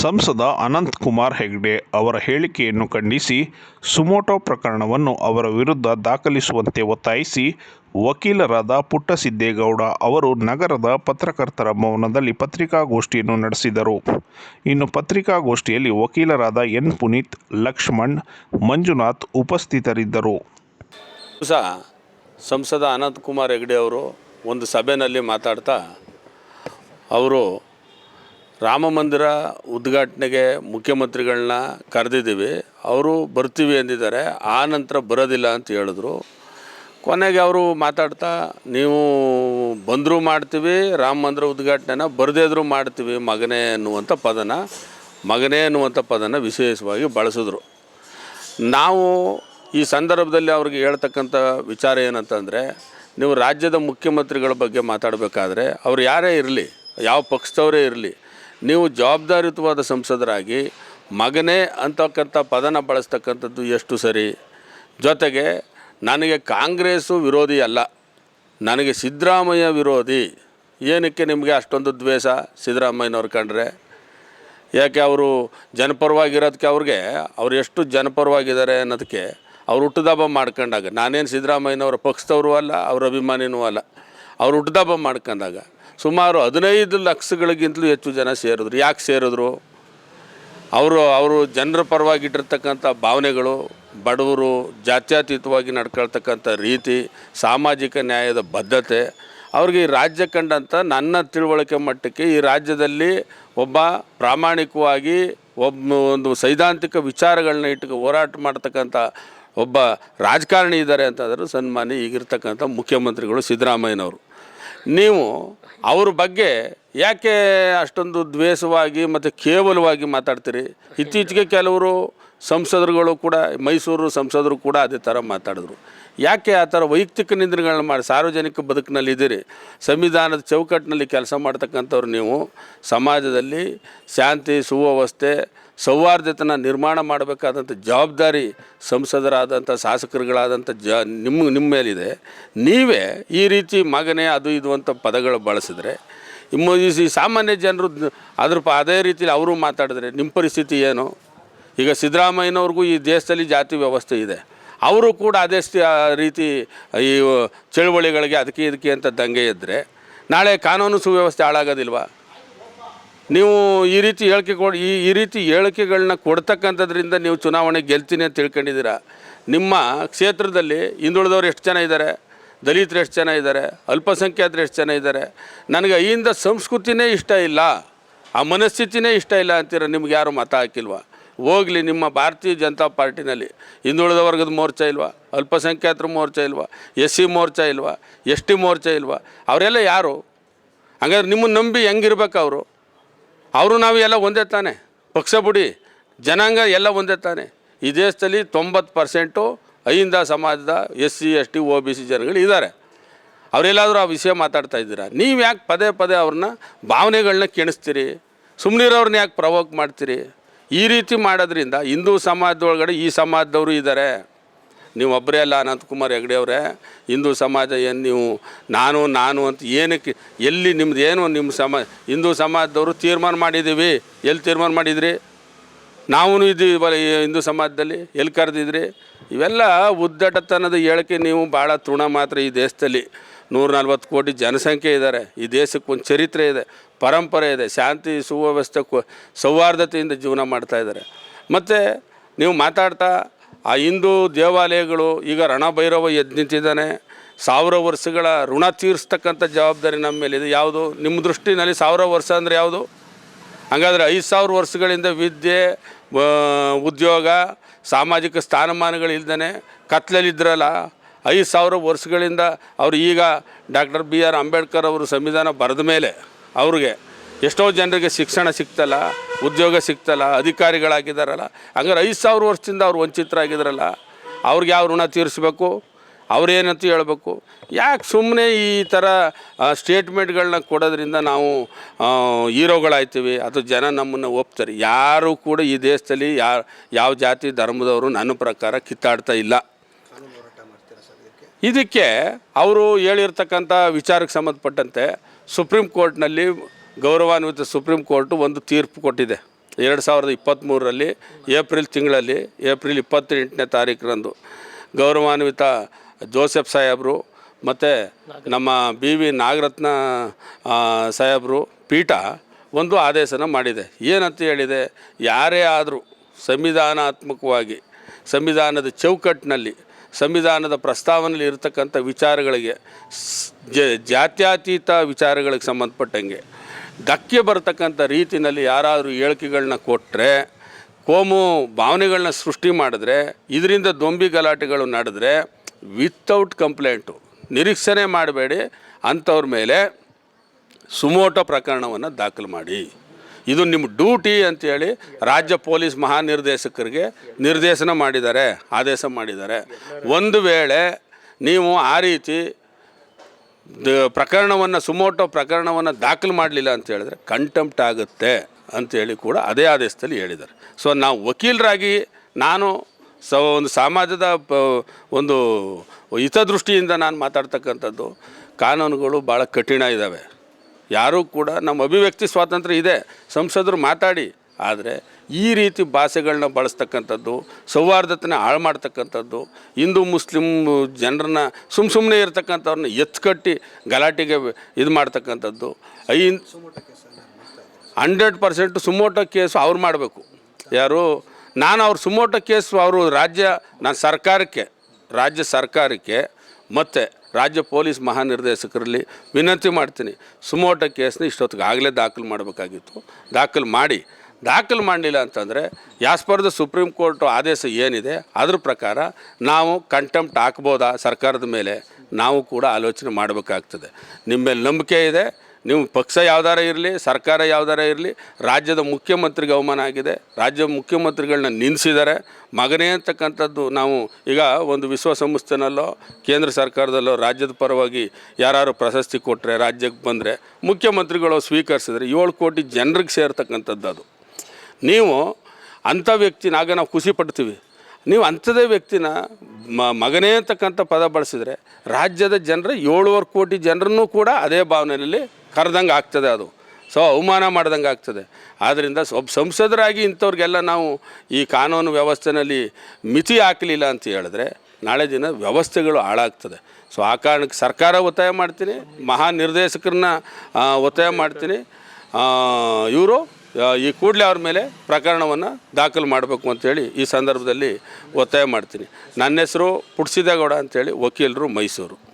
ಸಂಸದ ಅನಂತ್ ಕುಮಾರ್ ಹೆಗ್ಡೆ ಅವರ ಹೇಳಿಕೆಯನ್ನು ಖಂಡಿಸಿ ಸುಮೋಟೋ ಪ್ರಕರಣವನ್ನು ಅವರ ವಿರುದ್ಧ ದಾಖಲಿಸುವಂತೆ ಒತ್ತಾಯಿಸಿ ವಕೀಲರಾದ ಪುಟ್ಟಸಿದ್ದೇಗೌಡ ಅವರು ನಗರದ ಪತ್ರಕರ್ತರ ಭವನದಲ್ಲಿ ಪತ್ರಿಕಾಗೋಷ್ಠಿಯನ್ನು ನಡೆಸಿದರು. ಇನ್ನು ಪತ್ರಿಕಾಗೋಷ್ಠಿಯಲ್ಲಿ ವಕೀಲರಾದ ಎನ್. ಪುನೀತ್, ಲಕ್ಷ್ಮಣ್, ಮಂಜುನಾಥ್ ಉಪಸ್ಥಿತರಿದ್ದರು. ಸಹ ಸಂಸದ ಅನಂತ್ ಕುಮಾರ್ ಹೆಗ್ಡೆ ಅವರು ಒಂದು ಸಭೆಯಲ್ಲಿ ಮಾತಾಡ್ತಾ ಅವರು ರಾಮ ಮಂದಿರ ಉದ್ಘಾಟನೆಗೆ ಮುಖ್ಯಮಂತ್ರಿಗಳನ್ನ ಕರೆದಿದ್ದೀವಿ. ಅವರು ಬರ್ತೀವಿ ಅಂದಿದ್ದಾರೆ. ಆ ನಂತರ ಬರೋದಿಲ್ಲ ಅಂತ ಹೇಳಿದ್ರು. ಕೊನೆಗೆ ಅವರು ಮಾತಾಡ್ತಾ, ನೀವು ಬಂದರೂ ಮಾಡ್ತೀವಿ, ರಾಮ ಮಂದಿರ ಉದ್ಘಾಟನೆನ ಬರದೇದ್ರು ಮಾಡ್ತೀವಿ, ಮಗನೇ ಅನ್ನುವಂಥ ಪದನ. ಮಗನೇ ಅನ್ನುವಂಥ ಪದನ ವಿಶೇಷವಾಗಿ ಬಳಸಿದ್ರು. ನಾವು ಈ ಸಂದರ್ಭದಲ್ಲಿ ಅವ್ರಿಗೆ ಹೇಳ್ತಕ್ಕಂಥ ವಿಚಾರ ಏನಂತಂದರೆ, ನೀವು ರಾಜ್ಯದ ಮುಖ್ಯಮಂತ್ರಿಗಳ ಬಗ್ಗೆ ಮಾತಾಡಬೇಕಾದ್ರೆ, ಅವ್ರು ಯಾರೇ ಇರಲಿ, ಯಾವ ಪಕ್ಷದವರೇ ಇರಲಿ ನೀವು ಜವಾಬ್ದಾರಿಯುತವಾದ ಸಂಸದರಾಗಿ ಮಗನೇ ಅಂತಕ್ಕಂಥ ಪದನ ಬಳಸ್ತಕ್ಕಂಥದ್ದು ಎಷ್ಟು ಸರಿ? ಜೊತೆಗೆ ನನಗೆ ಕಾಂಗ್ರೆಸ್ಸು ವಿರೋಧಿ ಅಲ್ಲ. ನನಗೆ ಸಿದ್ದರಾಮಯ್ಯ ವಿರೋಧಿ. ಏನಕ್ಕೆ ನಿಮಗೆ ಅಷ್ಟೊಂದು ದ್ವೇಷ ಸಿದ್ದರಾಮಯ್ಯನವ್ರು ಕಂಡ್ರೆ? ಯಾಕೆ ಅವರು ಜನಪರವಾಗಿರೋದಕ್ಕೆ ಅವ್ರಿಗೆ ಅವ್ರು ಎಷ್ಟು ಜನಪರವಾಗಿದ್ದಾರೆ ಅನ್ನೋದಕ್ಕೆ ಅವ್ರು ಹುಟ್ಟುದಬ್ಬ ಮಾಡ್ಕೊಂಡಾಗ, ನಾನೇನು ಸಿದ್ದರಾಮಯ್ಯನವರ ಪಕ್ಷದವರು ಅಲ್ಲ, ಅವ್ರ ಅಭಿಮಾನಿನೂ ಅಲ್ಲ, ಅವ್ರು ಹುಟ್ಟುದಬ್ಬ ಮಾಡ್ಕೊಂಡಾಗ ಸುಮಾರು ಹದಿನೈದು ಲಕ್ಷಗಳಿಗಿಂತಲೂ ಹೆಚ್ಚು ಜನ ಸೇರಿದ್ರು. ಯಾಕೆ ಸೇರಿದ್ರು? ಅವರು ಅವರು ಜನರ ಪರವಾಗಿಟ್ಟಿರ್ತಕ್ಕಂಥ ಭಾವನೆಗಳು, ಬಡವರು ಜಾತ್ಯತೀತವಾಗಿ ನಡ್ಕೊಳ್ತಕ್ಕಂಥ ರೀತಿ, ಸಾಮಾಜಿಕ ನ್ಯಾಯದ ಬದ್ಧತೆ, ಅವ್ರಿಗೆ ಈ ರಾಜ್ಯ ಕಂಡಂಥ ನನ್ನ ತಿಳುವಳಿಕೆ ಮಟ್ಟಕ್ಕೆ ಈ ರಾಜ್ಯದಲ್ಲಿ ಒಬ್ಬ ಪ್ರಾಮಾಣಿಕವಾಗಿ ಒಬ್ಬ ಒಂದು ಸೈದ್ಧಾಂತಿಕ ವಿಚಾರಗಳನ್ನ ಇಟ್ಟು ಹೋರಾಟ ಮಾಡ್ತಕ್ಕಂಥ ಒಬ್ಬ ರಾಜಕಾರಣಿ ಇದ್ದಾರೆ ಅಂತಂದ್ರೆ ಸನ್ಮಾನ್ಯ ಈಗಿರ್ತಕ್ಕಂಥ ಮುಖ್ಯಮಂತ್ರಿಗಳು ಸಿದ್ದರಾಮಯ್ಯನವರು. ನೀವು ಅವ್ರ ಬಗ್ಗೆ ಯಾಕೆ ಅಷ್ಟೊಂದು ದ್ವೇಷವಾಗಿ ಮತ್ತು ಕೇವಲವಾಗಿ ಮಾತಾಡ್ತೀರಿ? ಇತ್ತೀಚೆಗೆ ಕೆಲವರು ಸಂಸದರುಗಳು ಕೂಡ, ಮೈಸೂರು ಸಂಸದರು ಕೂಡ ಅದೇ ಥರ ಮಾತಾಡಿದ್ರು. ಯಾಕೆ ಆ ಥರ ವೈಯಕ್ತಿಕ ನಿಂದನೆಗಳನ್ನ ಮಾಡಿ, ಸಾರ್ವಜನಿಕ ಬದುಕಿನಲ್ಲಿ ಇದ್ದೀರಿ, ಸಂವಿಧಾನದ ಚೌಕಟ್ಟಿನಲ್ಲಿ ಕೆಲಸ ಮಾಡ್ತಕ್ಕಂಥವ್ರು ನೀವು, ಸಮಾಜದಲ್ಲಿ ಶಾಂತಿ, ಸುವ್ಯವಸ್ಥೆ, ಸೌಹಾರ್ದತನ ನಿರ್ಮಾಣ ಮಾಡಬೇಕಾದಂಥ ಜವಾಬ್ದಾರಿ ಸಂಸದರಾದಂಥ ಶಾಸಕರುಗಳಾದಂಥ ಜ, ನಿಮ್ಮ ನಿಮ್ಮ ಮೇಲಿದೆ. ನೀವೇ ಈ ರೀತಿ ಮಗನೇ ಅದು ಇದು ಅಂತ ಪದಗಳು ಬಳಸಿದ್ರೆ ಈ ಸಾಮಾನ್ಯ ಜನರು ಅದ್ರ ಅದೇ ರೀತಿಯಲ್ಲಿ ಅವರು ಮಾತಾಡಿದ್ರೆ ನಿಮ್ಮ ಪರಿಸ್ಥಿತಿ ಏನು? ಈಗ ಸಿದ್ದರಾಮಯ್ಯನವ್ರಿಗೂ ಈ ದೇಶದಲ್ಲಿ ಜಾತಿ ವ್ಯವಸ್ಥೆ ಇದೆ. ಅವರು ಕೂಡ ಅದೇ ರೀತಿ ಈ ಚಳುವಳಿಗಳಿಗೆ ಅದಕ್ಕೆ ಇದಕ್ಕೆ ಅಂತ ದಂಗೆ ಇದ್ದರೆ ನಾಳೆ ಕಾನೂನು ಸುವ್ಯವಸ್ಥೆ ಹಾಳಾಗೋದಿಲ್ವಾ? ನೀವು ಈ ರೀತಿ ಹೇಳಿಕೆ ಕೊಡಿ ಈ ಈ ರೀತಿ ಹೇಳಿಕೆಗಳನ್ನ ಕೊಡ್ತಕ್ಕಂಥದ್ರಿಂದ ನೀವು ಚುನಾವಣೆ ಗೆಲ್ತೀನಿ ಅಂತ ತಿಳ್ಕೊಂಡಿದ್ದೀರಾ? ನಿಮ್ಮ ಕ್ಷೇತ್ರದಲ್ಲಿ ಹಿಂದುಳಿದವ್ರು ಎಷ್ಟು ಜನ ಇದ್ದಾರೆ? ದಲಿತರು ಎಷ್ಟು ಜನ ಇದ್ದಾರೆ? ಅಲ್ಪಸಂಖ್ಯಾತರು ಎಷ್ಟು ಜನ ಇದ್ದಾರೆ? ನನಗೆ ಅಯ್ಯಿಂದ ಸಂಸ್ಕೃತಿನೇ ಇಷ್ಟ ಇಲ್ಲ. ಆ ಮನಸ್ಥಿತಿನೇ ಇಷ್ಟ ಇಲ್ಲ ಅಂತೀರ? ನಿಮ್ಗೆ ಯಾರು ಮತ ಹಾಕಿಲ್ವಾ? ಹೋಗಲಿ ನಿಮ್ಮ ಭಾರತೀಯ ಜನತಾ ಪಾರ್ಟಿನಲ್ಲಿ. ಹಿಂದುಳಿದ ವರ್ಗದ ಮೋರ್ಚಾ ಇಲ್ವಾ? ಅಲ್ಪಸಂಖ್ಯಾತರ ಮೋರ್ಚಾ ಇಲ್ವಾ? ಎಸ್ ಸಿ ಮೋರ್ಚಾ ಇಲ್ವಾ? ಎಸ್ ಟಿ ಮೋರ್ಚಾ ಇಲ್ವಾ? ಅವರೆಲ್ಲ ಯಾರು? ಹಂಗಾದ್ರೆ ನಿಮ್ಮನ್ನು ನಂಬಿ ಹೆಂಗಿರ್ಬೇಕು ಅವರು? ಅವರು ನಾವು ಎಲ್ಲ ಒಂದೇ ತಾನೆ. ಪಕ್ಷ ಬಿಡಿ. ಜನಾಂಗ ಎಲ್ಲ ಒಂದೇ ತಾನೆ. ಈ ದೇಶದಲ್ಲಿ ತೊಂಬತ್ತು ಪರ್ಸೆಂಟು ಅಹಿಂದ ಸಮಾಜದ S C S T O B C ಜನಗಳು ಇದ್ದಾರೆ. ಅವರೆಲ್ಲಾದರೂ ಆ ವಿಷಯ ಮಾತಾಡ್ತಾ ಇದ್ದೀರಾ? ನೀವು ಯಾಕೆ ಪದೇ ಪದೇ ಅವ್ರನ್ನ ಭಾವನೆಗಳನ್ನ ಕೆಣಿಸ್ತೀರಿ? ಸುಮ್ಮನಿರೋರನ್ನ ಯಾಕೆ ಪ್ರವೋಕ್ ಮಾಡ್ತೀರಿ? ಈ ರೀತಿ ಮಾಡೋದ್ರಿಂದ ಹಿಂದೂ ಸಮಾಜದೊಳಗಡೆ ಈ ಸಮಾಜದವರು ಇದ್ದಾರೆ. ನೀವು ಒಬ್ಬರೇ ಅಲ್ಲ ಅನಂತಕುಮಾರ್ ಹೆಗ್ಡೆ ಅವರೇ. ಹಿಂದೂ ಸಮಾಜ ಏನು ನೀವು ನಾನು ನಾನು ಅಂತ ಏನಕ್ಕೆ, ಎಲ್ಲಿ ನಿಮ್ದು ಏನು ನಿಮ್ಮ ಸಮಾಜ ಹಿಂದೂ ಸಮಾಜದವರು ತೀರ್ಮಾನ ಮಾಡಿದ್ದೀವಿ. ಎಲ್ಲಿ ತೀರ್ಮಾನ ಮಾಡಿದ್ರಿ? ನಾವು ಇದ್ದೀವಿ ಹಿಂದೂ ಸಮಾಜದಲ್ಲಿ. ಎಲ್ಲಿ ಕರೆದಿದ್ರಿ? ಇವೆಲ್ಲ ಉದ್ದಟತನದ ಹೇಳಿಕೆ ನೀವು ಭಾಳ ತೃಣ ಮಾತ್ರ ಈ ದೇಶದಲ್ಲಿ. ನೂರ ನಲ್ವತ್ತು ಕೋಟಿ ಜನಸಂಖ್ಯೆ ಇದ್ದಾರೆ. ಈ ದೇಶಕ್ಕೆ ಒಂದು ಚರಿತ್ರೆ ಇದೆ, ಪರಂಪರೆ ಇದೆ, ಶಾಂತಿ, ಸುವ್ಯವಸ್ಥೆ ಸೌಹಾರ್ದತೆಯಿಂದ ಜೀವನ ಮಾಡ್ತಾ ಇದ್ದಾರೆ. ಮತ್ತು ನೀವು ಮಾತಾಡ್ತಾ ಆ ಹಿಂದೂ ದೇವಾಲಯಗಳು ಈಗ ರಣಭೈರವ ಎದ್ದು ನಿಂತಿದ್ದಾನೆ. ಸಾವಿರ ವರ್ಷಗಳ ಋಣ ತೀರಿಸ್ತಕ್ಕಂಥ ಜವಾಬ್ದಾರಿ ನಮ್ಮ ಮೇಲಿದೆ. ಯಾವುದು? ನಿಮ್ಮ ದೃಷ್ಟಿನಲ್ಲಿ ಸಾವಿರ ವರ್ಷ ಅಂದರೆ ಯಾವುದು? ಹಾಗಾದರೆ ಐದು ಸಾವಿರ ವರ್ಷಗಳಿಂದ ವಿದ್ಯೆ ಉದ್ಯೋಗ, ಸಾಮಾಜಿಕ ಸ್ಥಾನಮಾನಗಳಿಲ್ದೇ ಕತ್ಲಲ್ಲಿದ್ದರಲ್ಲ ಐದು ಸಾವಿರ ವರ್ಷಗಳಿಂದ ಅವರು ಈಗ ಡಾಕ್ಟರ್ ಬಿ ಆರ್ ಅಂಬೇಡ್ಕರ್ ಅವರು ಸಂವಿಧಾನ ಬರೆದ ಮೇಲೆ ಅವ್ರಿಗೆ ಎಷ್ಟೋ ಜನರಿಗೆ ಶಿಕ್ಷಣ ಸಿಗ್ತಲ್ಲ, ಉದ್ಯೋಗ ಸಿಗ್ತಲ್ಲ, ಅಧಿಕಾರಿಗಳಾಗಿದ್ದಾರಲ್ಲ, ಹಂಗಾರೆ ಐದು ಸಾವಿರ ವರ್ಷದಿಂದ ಅವ್ರು ವಂಚಿತರಾಗಿದ್ದಾರಲ್ಲ, ಅವ್ರಿಗೆ ಯಾವ ಋಣ ತೀರಿಸ್ಬೇಕು ಅವ್ರೇನಂತ ಹೇಳಬೇಕು? ಯಾಕೆ ಸುಮ್ಮನೆ ಈ ಥರ ಸ್ಟೇಟ್ಮೆಂಟ್ಗಳನ್ನ ಕೊಡೋದ್ರಿಂದ ನಾವು ಹೀರೋಗಳಾಯ್ತೀವಿ ಅಥವಾ ಜನ ನಮ್ಮನ್ನು ಒಪ್ತಾರೆ. ಯಾರು ಕೂಡ ಈ ದೇಶದಲ್ಲಿ ಯಾ, ಯಾವ ಜಾತಿ, ಧರ್ಮದವರು ನನ್ನ ಪ್ರಕಾರ ಕಿತ್ತಾಡ್ತಾ ಇಲ್ಲ. ಇದಕ್ಕೆ ಅವರು ಹೇಳಿರ್ತಕ್ಕಂಥ ವಿಚಾರಕ್ಕೆ ಸಂಬಂಧಪಟ್ಟಂತೆ ಸುಪ್ರೀಂ ಕೋರ್ಟ್ನಲ್ಲಿ ಗೌರವಾನ್ವಿತ ಸುಪ್ರೀಂ ಕೋರ್ಟು ಒಂದು ತೀರ್ಪು ಕೊಟ್ಟಿದೆ. ಎರಡು ಸಾವಿರದ ಇಪ್ಪತ್ತ್ಮೂರರಲ್ಲಿ ಏಪ್ರಿಲ್ ತಿಂಗಳಲ್ಲಿ ಏಪ್ರಿಲ್ ಇಪ್ಪತ್ತೆಂಟನೇ ತಾರೀಕರಂದು ಗೌರವಾನ್ವಿತ ಜೋಸೆಫ್ ಸಾಹೇಬರು ಮತ್ತು ನಮ್ಮ ಬಿ ವಿ ನಾಗರತ್ನ ಸಾಹೇಬರು ಪೀಠ ಒಂದು ಆದೇಶನ ಮಾಡಿದೆ. ಏನಂತ ಹೇಳಿದೆ? ಯಾರೇ ಆದರೂ ಸಂವಿಧಾನಾತ್ಮಕವಾಗಿ, ಸಂವಿಧಾನದ ಚೌಕಟ್ಟಿನಲ್ಲಿ ಸಂವಿಧಾನದ ಪ್ರಸ್ತಾವನೆಯಲ್ಲಿ ಇರತಕ್ಕಂಥ ವಿಚಾರಗಳಿಗೆ ಜಾತ್ಯತೀತ ವಿಚಾರಗಳಿಗೆ ಸಂಬಂಧಪಟ್ಟಂಗೆ ಧಕ್ಕೆ ಬರತಕ್ಕಂಥ ರೀತಿಯಲ್ಲಿ ಯಾರಾದರೂ ಹೇಳಿಕೆಗಳನ್ನ ಕೊಟ್ಟರೆ ಕೋಮು ಭಾವನೆಗಳನ್ನ ಸೃಷ್ಟಿ ಮಾಡಿದ್ರೆ, ಇದರಿಂದ ದೊಂಬಿ ಗಲಾಟೆಗಳು ನಡೆದ್ರೆ ವಿತೌಟ್ ಕಂಪ್ಲೇಂಟು ನಿರೀಕ್ಷಣೆ ಮಾಡಬೇಡಿ, ಅಂಥವ್ರ ಮೇಲೆ ಸುಮೋಟೋ ಪ್ರಕರಣವನ್ನು ದಾಖಲು ಮಾಡಿ. ಇದು ನಿಮ್ಮ ಡ್ಯೂಟಿ ಅಂತೇಳಿ ರಾಜ್ಯ ಪೊಲೀಸ್ ಮಹಾನಿರ್ದೇಶಕರಿಗೆ ನಿರ್ದೇಶನ ಮಾಡಿದ್ದಾರೆ, ಆದೇಶ ಮಾಡಿದ್ದಾರೆ. ಒಂದು ವೇಳೆ ನೀವು ಆ ರೀತಿ ಪ್ರಕರಣವನ್ನು, ಸುಮೋಟೋ ಪ್ರಕರಣವನ್ನು ದಾಖಲು ಮಾಡಲಿಲ್ಲ ಅಂತ ಹೇಳಿದ್ರೆ ಕಂಟೆಂಪ್ಟ್ ಆಗುತ್ತೆ ಅಂತೇಳಿ ಕೂಡ ಅದೇ ಆದೇಶದಲ್ಲಿ ಹೇಳಿದ್ದಾರೆ. ಸೊ ನಾವು ವಕೀಲರಾಗಿ ನಾನು ಸ ಒಂದು ಸಮಾಜದ ಒಂದು ಹಿತದೃಷ್ಟಿಯಿಂದ ನಾನು ಮಾತಾಡ್ತಕ್ಕಂಥದ್ದು, ಕಾನೂನುಗಳು ಭಾಳ ಕಠಿಣ ಇದ್ದಾವೆ. ಯಾರೂ ಕೂಡ ನಮ್ಮ ಅಭಿವ್ಯಕ್ತಿ ಸ್ವಾತಂತ್ರ್ಯ ಇದೆ. ಸಂಸದರು ಮಾತಾಡಿ, ಆದರೆ ಈ ರೀತಿ ಭಾಷೆಗಳನ್ನ ಬಳಸ್ತಕ್ಕಂಥದ್ದು, ಸೌಹಾರ್ದತೆನ ಹಾಳು ಮಾಡ್ತಕ್ಕಂಥದ್ದು, ಹಿಂದೂ, ಮುಸ್ಲಿಂ ಜನರನ್ನ ಸುಮ್ಮ ಸುಮ್ಮನೆ ಇರ್ತಕ್ಕಂಥವ್ರನ್ನ ಎತ್ಕಟ್ಟಿ ಗಲಾಟೆಗೆ ಇದು ಮಾಡ್ತಕ್ಕಂಥದ್ದು. I hundred percent suo motu case ಅವ್ರು ಮಾಡಬೇಕು. ಯಾರು? ನಾನು ಅವ್ರ ಸುಮೋಟೋ ಕೇಸು ಅವರು ರಾಜ್ಯ, ನಾನು ಸರ್ಕಾರಕ್ಕೆ, ರಾಜ್ಯ ಸರ್ಕಾರಕ್ಕೆ, ಮತ್ತು ರಾಜ್ಯ ಪೊಲೀಸ್ ಮಹಾನಿರ್ದೇಶಕರಲ್ಲಿ ವಿನಂತಿ ಮಾಡ್ತೀನಿ. ಸುಮೋಟ ಕೇಸ್ನ ಇಷ್ಟೊತ್ತಿಗೆ ಆಗಲೇ ದಾಖಲು ಮಾಡಬೇಕಾಗಿತ್ತು. ದಾಖಲು ಮಾಡಿ. ದಾಖಲು ಮಾಡಲಿಲ್ಲ ಅಂತಂದರೆ ಯಾಸ್ಪರ್ದ ಸುಪ್ರೀಂ ಕೋರ್ಟ್ ಆದೇಶ ಏನಿದೆ ಅದ್ರ ಪ್ರಕಾರ ನಾವು ಕಂಟೆಂಪ್ಟ್ ಹಾಕ್ಬೋದಾ ಸರ್ಕಾರದ ಮೇಲೆ? ನಾವು ಕೂಡ ಆಲೋಚನೆ ಮಾಡಬೇಕಾಗ್ತದೆ. ನಿಮ್ಮ ಮೇಲೆ ನಂಬಿಕೆ ಇದೆ. ನೀವು ಪಕ್ಷ ಯಾವ್ದಾರ ಇರಲಿ, ಸರ್ಕಾರ ಯಾವ್ದಾರ ಇರಲಿ, ರಾಜ್ಯದ ಮುಖ್ಯಮಂತ್ರಿಗೆ ಅವಮಾನ ಆಗಿದೆ, ರಾಜ್ಯ ಮುಖ್ಯಮಂತ್ರಿಗಳನ್ನ ನಿಲ್ಲಿಸಿದ್ದಾರೆ ಮಗನೇ ಅಂತಕ್ಕಂಥದ್ದು ನಾವು ಈಗ ಒಂದು ವಿಶ್ವಸಂಸ್ಥೆನಲ್ಲೋ ಕೇಂದ್ರ ಸರ್ಕಾರದಲ್ಲೋ, ರಾಜ್ಯದ ಪರವಾಗಿ ಯಾರು ಪ್ರಶಸ್ತಿ ಕೊಟ್ಟರೆ ರಾಜ್ಯಕ್ಕೆ ಬಂದರೆ, ಮುಖ್ಯಮಂತ್ರಿಗಳು ಸ್ವೀಕರಿಸಿದ್ರೆ ಏಳು ಕೋಟಿ ಜನರಿಗೆ ಸೇರ್ತಕ್ಕಂಥದ್ದು ಅದು. ನೀವು ಅಂಥ ವ್ಯಕ್ತಿನಾಗ ನಾವು ಖುಷಿ ಪಡ್ತೀವಿ. ನೀವು ಅಂಥದೇ ವ್ಯಕ್ತಿನ ಮಗನೇ ಅಂತಕ್ಕಂಥ ಪದ ಬಳಸಿದರೆ, ರಾಜ್ಯದ ಜನರು ಏಳುವರೆ ಕೋಟಿ ಜನರನ್ನು ಕೂಡ ಅದೇ ಭಾವನೆಯಲ್ಲಿ ಕರೆದಂಗೆ ಆಗ್ತದೆ ಅದು. ಸೊ, ಅವಮಾನ ಮಾಡ್ದಂಗೆ ಆಗ್ತದೆ. ಆದ್ದರಿಂದ ಒಬ್ಬ ಸಂಸದರಾಗಿ ಇಂಥವ್ರಿಗೆಲ್ಲ ನಾವು ಈ ಕಾನೂನು ವ್ಯವಸ್ಥೆನಲ್ಲಿ ಮಿತಿ ಹಾಕಲಿಲ್ಲ ಅಂತ ಹೇಳಿದ್ರೆ ನಾಳೆ ದಿನ ವ್ಯವಸ್ಥೆಗಳು ಹಾಳಾಗ್ತದೆ. ಸೊ, ಆ ಕಾರಣಕ್ಕೆ ಸರ್ಕಾರ ಒತ್ತಾಯ ಮಾಡ್ತೀನಿ ಮಹಾನಿರ್ದೇಶಕರನ್ನ ನಿರ್ದೇಶಕರನ್ನ ಒತ್ತಾಯ ಮಾಡ್ತೀನಿ. ಇವರು ಈ ಕೂಡಲೇ ಅವ್ರ ಮೇಲೆ ಪ್ರಕರಣವನ್ನು ದಾಖಲು ಮಾಡಬೇಕು ಅಂತೇಳಿ ಈ ಸಂದರ್ಭದಲ್ಲಿ ಒತ್ತಾಯ ಮಾಡ್ತೀನಿ. ನನ್ನ ಹೆಸರು ಪುಡ್ಸಿದೇಗೌಡ ಅಂತೇಳಿ ವಕೀಲರು ಮೈಸೂರು.